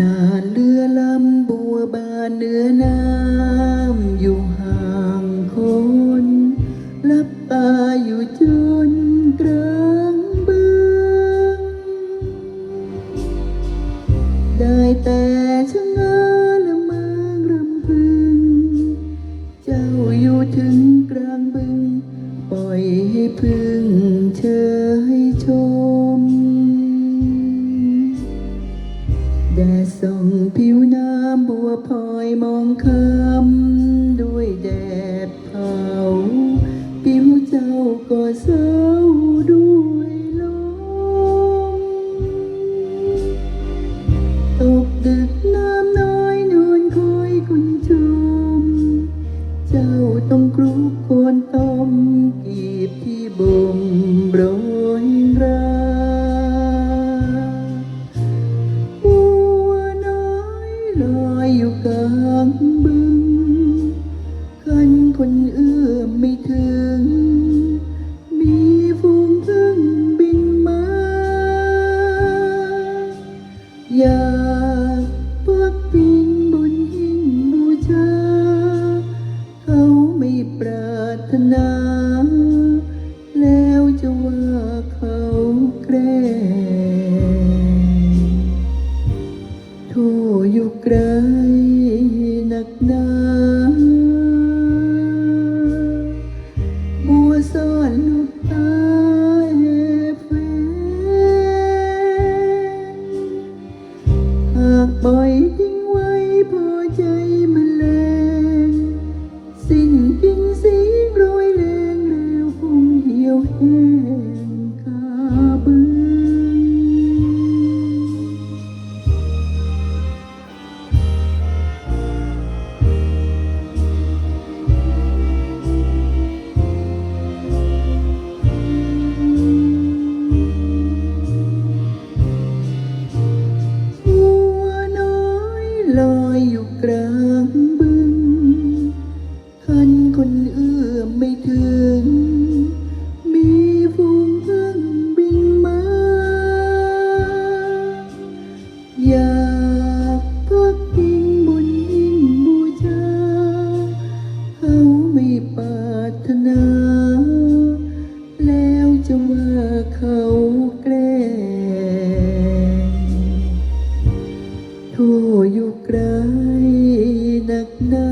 นาดเรือลำบัวบานเหนือน้ำอยู่ห่างคนลับตาอยู่จนกลางบึงได้แต่ชะงาละเมองรำพึง เจ้าอยู่ถึงกลางบึง ปล่อยให้พื่อ อยมองคำด้วยแดดเผาผิวเจ้าก็เศร้าด้วยลมตกดึกน้ำน้อยนวลคอยคุณชม เจ้าต้องกรุกคนต้มกีบที่บ่มโรยร อยากปักพิงบนหิ้งบูชา เขาไม่ปรารถนา ห